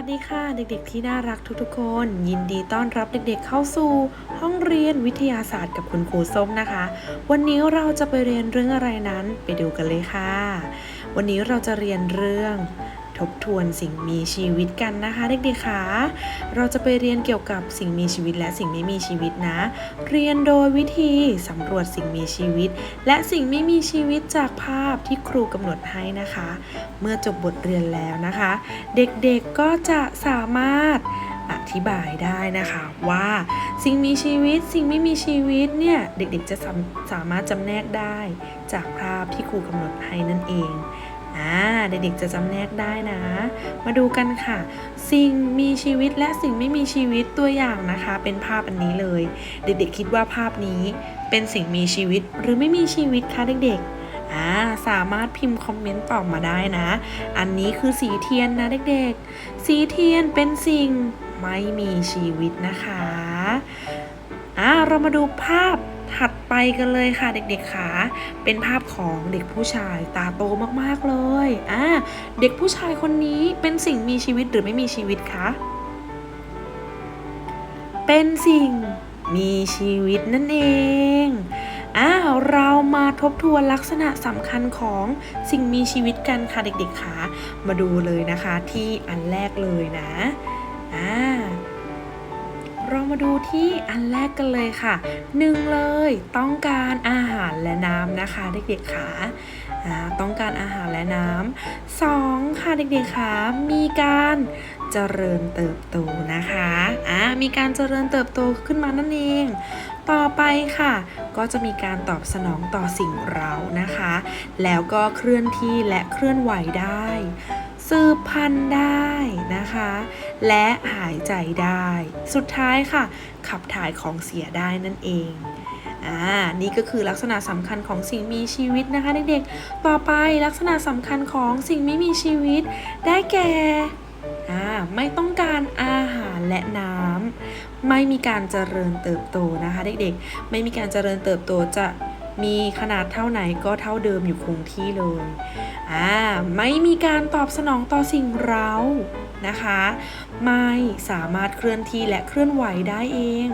วัสดีค่ะ เด็กๆที่น่ารักทุกๆคน ยินดีต้อนรับเด็กๆเข้าสู่ ห้องเรียนวิทยาศาสตร์กับคุณครูส้มนะคะ วันนี้เราจะไปเรียนเรื่องอะไรนั้นไปดูกันเลยค่ะ วันนี้เราจะเรียนเรื่อง ทบทวนสิ่งมีชีวิตกันนะคะเด็กๆค่ะเราจะไปเรียนเกี่ยวกับสิ่งมีชีวิตและสิ่งไม่มีชีวิตนะ เรียนโดยวิธีสำรวจสิ่งมีชีวิต และสิ่งไม่มีชีวิตจากภาพที่ครูกำหนดให้นะคะ เมื่อจบบทเรียนแล้วนะคะ เด็กๆก็จะสามารถอธิบายได้นะคะว่าสิ่งมีชีวิตสิ่งไม่มีชีวิตเนี่ย เด็กๆจะสามสามารถจำแนกได้จากภาพที่ครูกำหนดให้นั่นเอง อ่าเด็กๆจะจำแนกได้นะ มาดูกันค่ะ สิ่งมีชีวิตและสิ่งไม่มีชีวิตตัวอย่างนะคะ เป็นภาพอันนี้เลย เด็กๆคิดว่าภาพนี้เป็นสิ่งมีชีวิตหรือไม่มีชีวิตคะเด็กๆอ่าสามารถพิมพ์คอมเมนต์ตอบมาได้นะ อันนี้คือสีเทียนนะเด็กๆ สีเทียนเป็นสิ่งไม่มีชีวิตนะคะอ่าเรามาดูภาพ ไปกันเลยค่ะเด็กๆค่ะเป็นภาพของเด็กผู้ชายตาโตมากๆเลยอ่าเด็กผู้ชายคนนี้เป็นสิ่งมีชีวิตหรือไม่มีชีวิตคะเป็นสิ่งมีชีวิตนั่นเองอ้าวเรามาทบทวนลักษณะสำคัญของสิ่งมีชีวิตกันค่ะเด็กๆค่ะมาดูเลยนะคะที่อันแรกเลยนะอ่า เรามาดูที่อันแรกกันเลยค่ะหนึ่งเลยต้องการอาหารและน้ำนะคะ เด็กๆค่ะอ่าต้องการอาหารและน้ำสองค่ะเด็กๆค่ะมีการเจริญเติบโตนะคะอ่ามีการเจริญเติบโตขึ้นมานั่นเอง ต่อไปค่ะ ก็จะมีการตอบสนองต่อสิ่งเรานะคะ แล้วก็เคลื่อนที่และเคลื่อนไหวได้ สืบพันธุ์ได้นะคะ และหายใจได้ สุดท้ายค่ะ ขับถ่ายของเสียได้นั่นเองอ่านี่ก็คือลักษณะสำคัญของสิ่งมีชีวิตนะคะเด็กๆ ต่อไปลักษณะสำคัญของสิ่งไม่มีชีวิต ได้แก่อ่าไม่ต้องการอาหารและน้ำไม่มีการเจริญเติบโตนะคะเด็กๆ ไม่มีการเจริญเติบโตจะ มีขนาดเท่าไหนก็เท่าเดิมอยู่คงที่เลย อ่า ไม่มีการตอบสนองต่อสิ่งเร้านะคะ ไม่สามารถเคลื่อนที่และเคลื่อนไหวได้เอง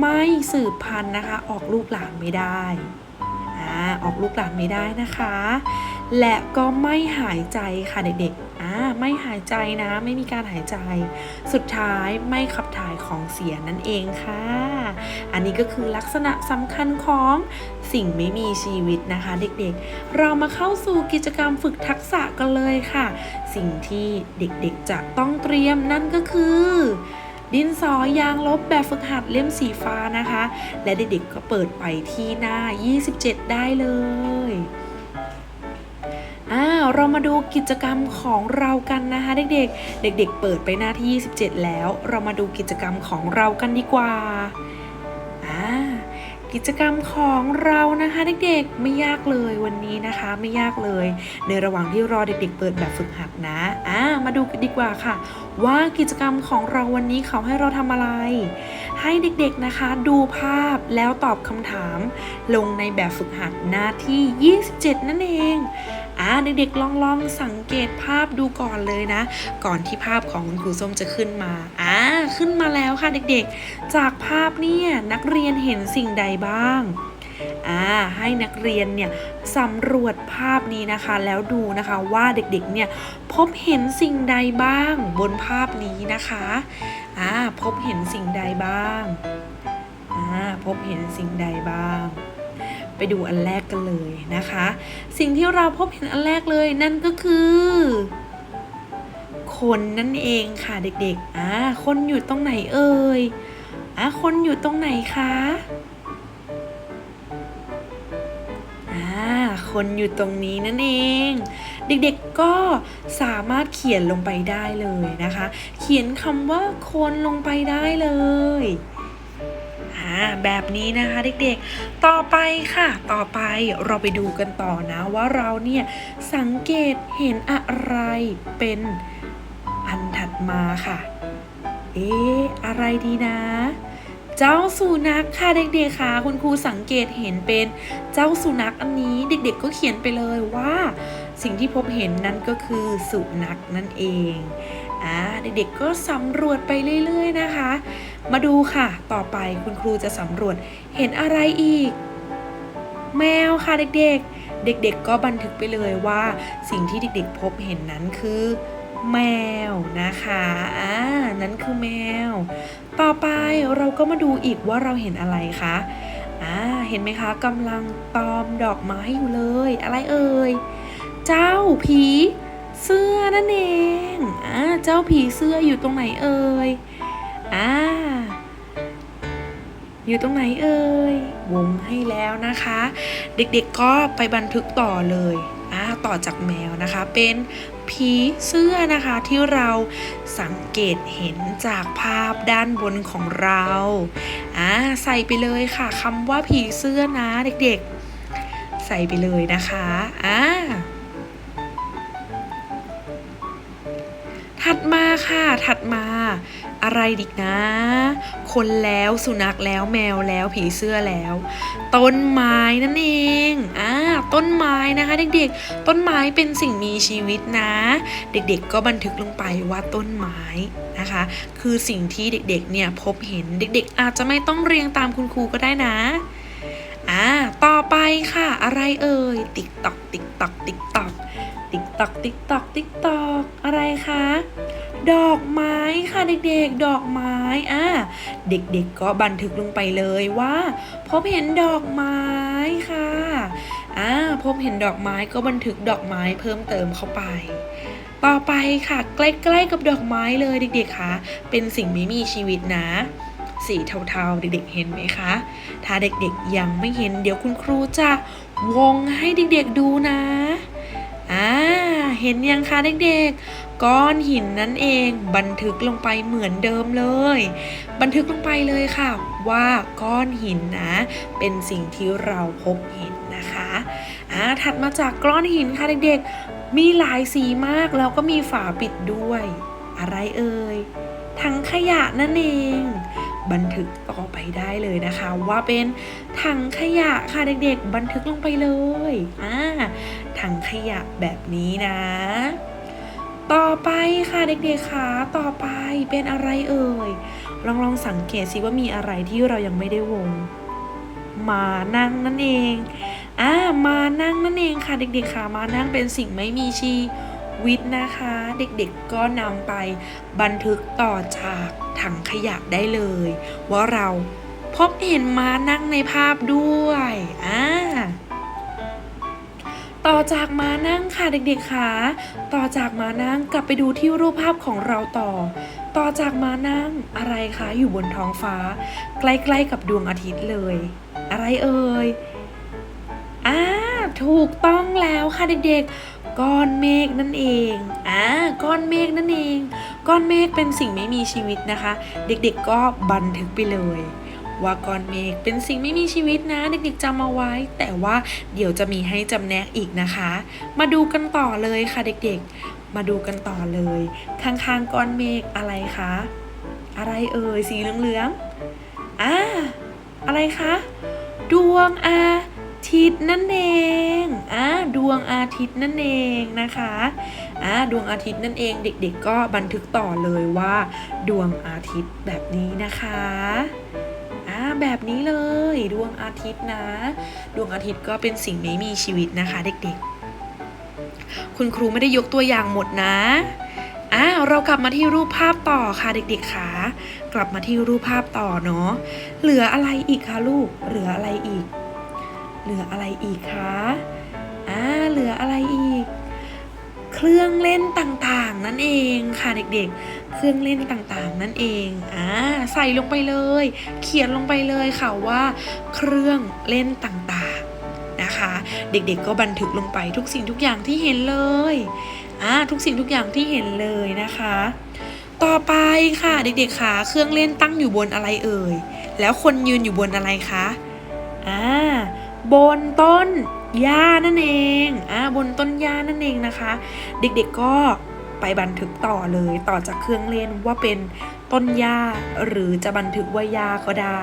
ไม่สืบพันธุ์นะคะ ออกลูกหลานไม่ได้ อ่า ออกลูกหลานไม่ได้นะคะ และก็ไม่หายใจค่ะเด็กๆ อ่า ไม่หายใจนะ ไม่มีการหายใจ สุดท้ายไม่ขับถ่าย ของเสียนั่นเองค่ะ อันนี้ก็คือลักษณะสำคัญของสิ่งไม่มีชีวิตนะคะ เด็กๆ เรามาเข้าสู่กิจกรรมฝึกทักษะกันเลยค่ะ สิ่งที่เด็กๆจะต้องเตรียมนั่นก็คือดินสอยางลบแบบฝึกหัดเล่มสีฟ้านะคะ และเด็กๆก็เปิดไปที่หน้า 27 ได้เลย อ้าวเรามาดูกิจกรรมของเรากันนะคะเด็กๆ เด็ก ๆ เปิดไปหน้าที่ 27 แล้ว เรามาดูกิจกรรมของเรากันดีกว่าอ่ากิจกรรมของเรานะคะเด็กๆไม่ยากเลยวันนี้นะคะไม่ยากเลย ในระหว่างที่รอเด็กๆ เปิดแบบฝึกหัดนะอ่ามาดูกันดีกว่าค่ะ ว่ากิจกรรมของเราวันนี้เขาให้เราทำอะไร ให้เด็กๆนะคะ ดูภาพแล้วตอบคำถาม ลงในแบบฝึกหัดหน้าที่ 27 นั่นเอง อ่าเด็กๆลองลองสังเกตภาพดูก่อนเลยนะ ก่อนที่ภาพของคุณครูส้มจะขึ้นมาอ่าขึ้นมาแล้วค่ะเด็กๆ จากภาพเนี่ยนักเรียนเห็นสิ่งใดบ้างอ่าให้นักเรียนเนี่ยสำรวจภาพนี้นะคะ แล้วดูนะคะว่าเด็กๆเนี่ยพบเห็นสิ่งใดบ้างบนภาพนี้นะคะอ่าพบเห็นสิ่งใดบ้างอ่าพบเห็นสิ่งใดบ้าง ไปดูอันแรกกันเลยนะคะ สิ่งที่เราพบเห็นอันแรกเลยนั่นก็คือ คนนั่นเองค่ะเด็กๆอ่าคนอยู่ตรงไหนเอ่ยอ่าคนอยู่ตรงไหนคะอ่าคนอยู่ตรงนี้นั่นเอง เด็กๆก็สามารถเขียนลงไปได้เลยนะคะ เขียนคำว่าคนลงไปได้เลย แบบนี้นะคะเด็กๆ ต่อไปค่ะ ต่อไปเราไปดูกันต่อนะว่าเราเนี่ยสังเกตเห็นอะไรเป็นอันถัดมาค่ะ เอ๊ะอะไรดีนะ เจ้าสุนัขค่ะเด็กๆค่ะ คุณครูสังเกตเห็นเป็นเจ้าสุนัขอันนี้เด็กๆ ก็เขียนไปเลยว่า สิ่งที่พบเห็นนั่นก็คือสุนัขนั่นเอง อ่าเด็กๆก็สำรวจไปเรื่อยๆนะคะ มาดูค่ะ ต่อไปคุณครูจะสำรวจเห็นอะไรอีก แมวค่ะเด็กๆ เด็กๆก็บันทึกไปเลยว่าสิ่งที่เด็กๆ พบเห็นนั้นคือ แมวนะคะอ่านั้นคือแมว ต่อไปเราก็มาดูอีกว่าเราเห็นอะไรคะอ่าเห็นไหมคะกำลังตอมดอกไม้อยู่เลย อะไรเอ่ย เจ้าผี เสื้อนั่นเองอ่าเจ้าผีเสื้ออยู่ตรงไหนเอ่ยอ่าอยู่ตรงไหนเอ่ยวงให้แล้วนะคะ เด็กๆก็ไปบันทึกต่อเลยอ่าต่อจากแมวนะคะ เป็นผีเสื้อนะคะที่เราสังเกตเห็นจากภาพด้านบนของเราอ่าใส่ไปเลยค่ะคำว่าผีเสื้อนะเด็กๆ ใส่ไปเลยนะคะอ่า ถัดมาค่ะ ถัดมา อะไรดิกนะ คนแล้วสุนัขแล้วแมวแล้วผีเสื้อแล้ว ต้นไม้นั่นเองอ่าต้นไม้นะคะ เด็กๆ ต้นไม้เป็นสิ่งมีชีวิตนะ เด็กๆ ก็บันทึกลงไปว่าต้นไม้นะคะ คือสิ่งที่เด็กๆ เนี่ยพบเห็นเด็กๆ อาจจะไม่ต้องเรียงตามคุณครูก็ได้นะ ต่อไปค่ะ อะไรเอ่ย ติ๊กตอกติ๊กตอกติ๊กตอกติ๊กตอกติ๊กตอกติ๊กตอกอะไรคะดอกไม้ค่ะเด็กๆ ดอกไม้อะเด็กๆก็บันทึกลงไปเลยว่า พบเห็นดอกไม้ค่ะอ่าพบเห็นดอกไม้ก็บันทึกดอกไม้เพิ่มเติมเข้าไป ต่อไปค่ะ ใกล้ๆกับดอกไม้เลยเด็กๆคะเป็นสิ่งไม่มีชีวิตนะ สีเทาๆ เด็กๆ เห็นไหมคะ ถ้าเด็กๆยังไม่เห็นเดี๋ยวคุณครูจะวงให้เด็กๆดูนะอ่าเห็นยังคะเด็กๆ ก้อนหินนั่นเองบันทึกลงไปเหมือนเดิมเลย บันทึกลงไปเลยค่ะ ว่าก้อนหินนะ เป็นสิ่งที่เราพบเห็นนะคะอ่าถัดมาจากก้อนหินค่ะเด็กๆ มีหลายสีมากแล้วก็มีฝาปิดด้วย อะไรเอ่ยถังขยะนั่นเอง บันทึกต่อไปได้เลยนะคะ ว่าเป็นถังขยะค่ะเด็กๆ บันทึกลงไปเลยอ่าถังขยะแบบนี้นะ ต่อไปค่ะเด็กๆค่ะต่อไปเป็นอะไรเอ่ยลองลองสังเกตสิว่ามีอะไรที่เรายังไม่ได้วงมานั่งนั่นเองอ่ามานั่งนั่นเองค่ะเด็กๆค่ะมานั่งเป็นสิ่งไม่มีชี วิตนะคะ เด็กๆก็นำไปบันทึกต่อจากถังขยะได้เลย ว่าเราพบเห็นม้านั่งในภาพด้วยอ่าต่อจากม้านั่งค่ะเด็กๆค่ะต่อจากม้านั่งกลับไปดูที่รูปภาพของเราต่อ ต่อจากม้านั่งอะไรคะอยู่บนท้องฟ้า ใกล้ๆกับดวงอาทิตย์เลย อะไรเอ่ยอ่า ถูกต้องแล้วค่ะเด็กๆ ก้อนเมฆนั่นเอง อ่า ก้อนเมฆนั่นเอง ก้อนเมฆเป็นสิ่งไม่มีชีวิตนะคะ เด็กๆ ก็บันทึกไปเลยว่าก้อนเมฆเป็นสิ่งไม่มีชีวิตนะ เด็กๆจำเอาไว้ แต่ว่าเดี๋ยวจะมีให้จำแนกอีกนะคะ มาดูกันต่อเลยค่ะเด็กๆ มาดูกันต่อเลย ข้างๆก้อนเมฆอะไรคะ อะไรเอ่ยสีเหลืองๆอ่าอะไรคะ ดวงอา ทิตย์นั่นเองอ่าดวงอาทิตย์นั่นเองนะคะอ่าดวงอาทิตย์นั่นเองเด็กๆ ก็บันทึกต่อเลยว่า ดวงอาทิตย์แบบนี้นะคะอ่าแบบนี้เลยดวงอาทิตย์นะ ดวงอาทิตย์ก็เป็นสิ่งไม่มีชีวิตนะคะ เด็กๆ คุณครูไม่ได้ยกตัวอย่างหมดนะอ่าเรากลับมาที่รูปภาพต่อค่ะเด็กๆค่ะกลับมาที่รูปภาพต่อเนาะเหลืออะไรอีกคะลูกเหลืออะไรอีก เหลืออะไรอีกคะอ่าเหลืออะไรอีก เครื่องเล่นต่างๆ นั่นเองค่ะเด็กๆ เครื่องเล่นต่างๆ นั่นเองอ่าใส่ลงไปเลย เขียนลงไปเลยค่ะว่า เครื่องเล่นต่างๆนะคะ เด็กๆ ก็บันทึกลงไปทุกสิ่งทุกอย่างที่เห็นเลยอ่าทุกสิ่งทุกอย่างที่เห็นเลยนะคะ ต่อไปค่ะเด็กๆค่ะเครื่องเล่นตั้งอยู่บนอะไรเอ่ยแล้วคนยืนอยู่บนอะไรคะอ่า บนต้นหญ้านั่นเองอ่าบนต้นหญ้านั่นเองนะคะ เด็กๆก็ไปบันทึกต่อเลยต่อจากเครื่องเล่นว่าเป็นต้นหญ้าหรือจะบันทึกว่าหญ้าก็ได้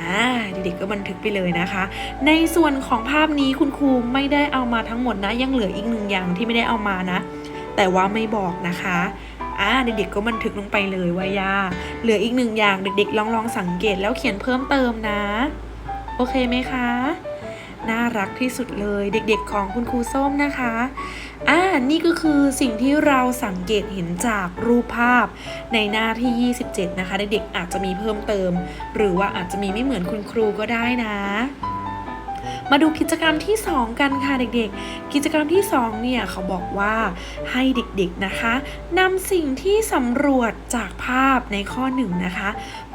อ่าเด็กๆก็บันทึกไปเลยนะคะ ในส่วนของภาพนี้คุณครูไม่ได้เอามาทั้งหมดนะยังเหลืออีกหนึ่งอย่างที่ไม่ได้เอามานะ แต่ว่าไม่บอกนะคะอ่าเด็กๆก็บันทึกลงไปเลยว่ายาเหลืออีกหนึ่งอย่างเด็กๆลองลองสังเกตแล้วเขียนเพิ่มเติมนะ โอเคไหมคะ น่ารักที่สุดเลยเด็กๆของคุณครูส้มนะคะอ่านี่ก็คือสิ่งที่เราสังเกตเห็นจากรูปภาพในหน้าที่ 27 นะคะ เด็กๆอาจจะมีเพิ่มเติม หรือว่าอาจจะมีไม่เหมือนคุณครูก็ได้นะ มาดูกิจกรรมที่ 2 กันค่ะเด็กๆ กิจกรรมที่ 2 เนี่ยเขาบอกว่าให้เด็กๆนะคะนำสิ่งที่สำรวจจากภาพในข้อ 1 นะคะ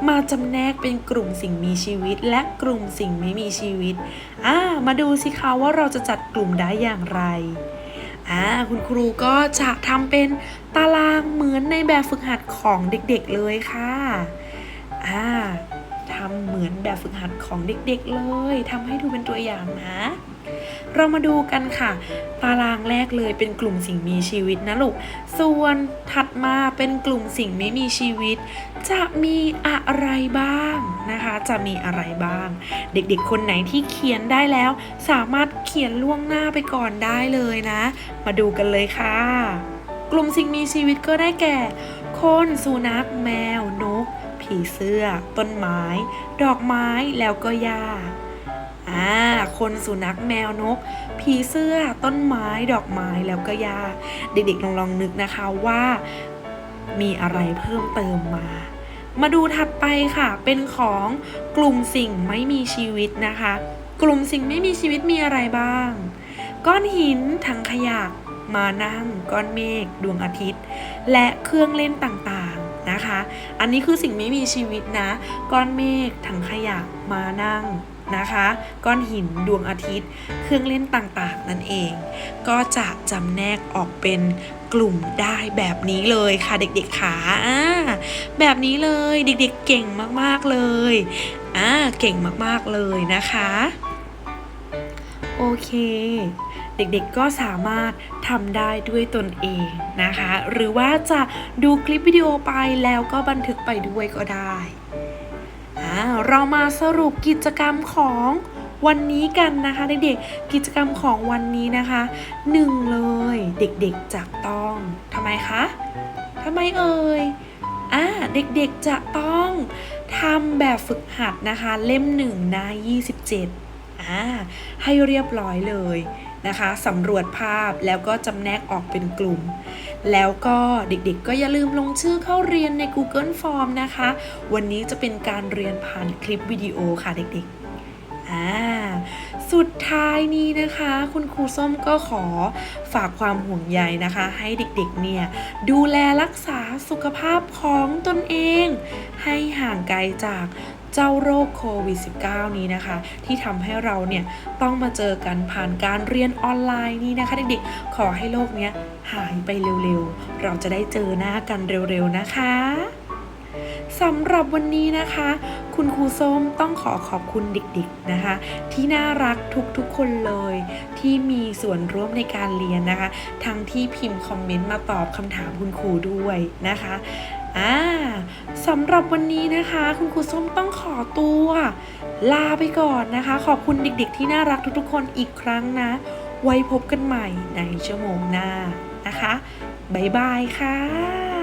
มาจำแนกเป็นกลุ่มสิ่งมีชีวิต และกลุ่มสิ่งไม่มีชีวิตอ่ามาดูสิคะว่าเราจะจัดกลุ่มได้อย่างไรอ่าคุณครูก็จะทำเป็นตารางเหมือนในแบบฝึกหัดของเด็กๆเลยค่ะอ่าำเหมือนแบบฝึกหัดของเด็กๆเลยทำให้ดูเป็นตัวอย่างนะ เรามาดูกันค่ะ ตารางแรกเลยเป็นกลุ่มสิ่งมีชีวิตนะลูก ส่วนถัดมาเป็นกลุ่มสิ่งไม่มีชีวิต จะมีอะไรบ้างนะคะ จะมีอะไรบ้าง เด็กๆ คนไหนที่เขียนได้แล้ว สามารถเขียนล่วงหน้าไปก่อนได้เลยนะ มาดูกันเลยค่ะ กลุ่มสิ่งมีชีวิตก็ได้แก่ คน สุนัข แมวน ผีเสื้อ ต้นไม้ ดอกไม้แล้วก็หญ้าอ่าคนสุนัขแมวนก ผีเสื้อ ต้นไม้ ดอกไม้แล้วก็หญ้าเด็กๆลองลองนึกนะคะว่ามีอะไรเพิ่มเติมมา มาดูถัดไปค่ะ เป็นของกลุ่มสิ่งไม่มีชีวิตนะคะ กลุ่มสิ่งไม่มีชีวิตมีอะไรบ้าง ก้อนหินถังขยะ มานั่ง ก้อนเมฆ ดวงอาทิตย์ และเครื่องเล่นต่างๆ นะคะ อันนี้คือสิ่งไม่มีชีวิตนะ ก้อนเมฆถังขยะมานั่งนะคะ ก้อนหินดวงอาทิตย์ เครื่องเล่นต่างๆ นั่นเอง ก็จะจำแนกออกเป็นกลุ่มได้แบบนี้เลยค่ะเด็กๆขาอ่าแบบนี้เลยเด็กๆเก่งมากๆเลยอ่าเก่งมากๆเลยนะคะ โอเค เด็กๆก็สามารถทำได้ด้วยตนเองนะคะ หรือว่าจะดูคลิปวิดีโอไปแล้วก็บันทึกไปด้วยก็ได้อ่าเรามาสรุปกิจกรรมของวันนี้กันนะคะเด็กๆกิจกรรมของวันนี้นะคะหนึ่งเลยเด็กๆจะต้องทำไมคะทำไมเอ่ยอ่าเด็กๆจะต้องทำแบบฝึกหัดนะคะ เล่มหนึ่งหน้า27อ่าให้เรียบร้อยเลย นะคะสำรวจภาพแล้วก็จำแนกออกเป็นกลุ่ม แล้วก็เด็กๆ ก็อย่าลืมลงชื่อเข้าเรียนใน Google Form นะคะ วันนี้จะเป็นการเรียนผ่านคลิปวิดีโอค่ะเด็กๆอ่าสุดท้ายนี้นะคะ คุณครูส้มก็ขอฝากความห่วงใยนะคะ ให้เด็กๆเนี่ยดูแลรักษาสุขภาพของตนเอง ให้ห่างไกลจาก เจ้าโรคโควิด -19 นี้นะคะ ที่ทำให้เราเนี่ยต้องมาเจอกันผ่านการเรียนออนไลน์นี้นะคะเด็กๆ ขอให้โลกเนี้ยหายไปเร็วๆ เราจะได้เจอหน้ากันเร็วๆนะคะสำหรับวันนี้นะคะ คุณครูส้มต้องขอขอบคุณเด็กๆนะคะ ที่น่ารักทุกๆคนเลย ที่มีส่วนร่วมในการเรียนนะคะ ทั้งที่พิมพ์คอมเมนต์มาตอบคำถามคุณครูด้วยนะคะ อ่าสำหรับวันนี้นะคะ คุณครูส้มต้องขอตัว ลาไปก่อนนะคะ ขอบคุณเด็กๆ ที่น่ารักทุกๆคนอีกครั้งนะ ไว้พบกันใหม่ในชั่วโมงหน้านะคะ บ๊ายบายค่ะ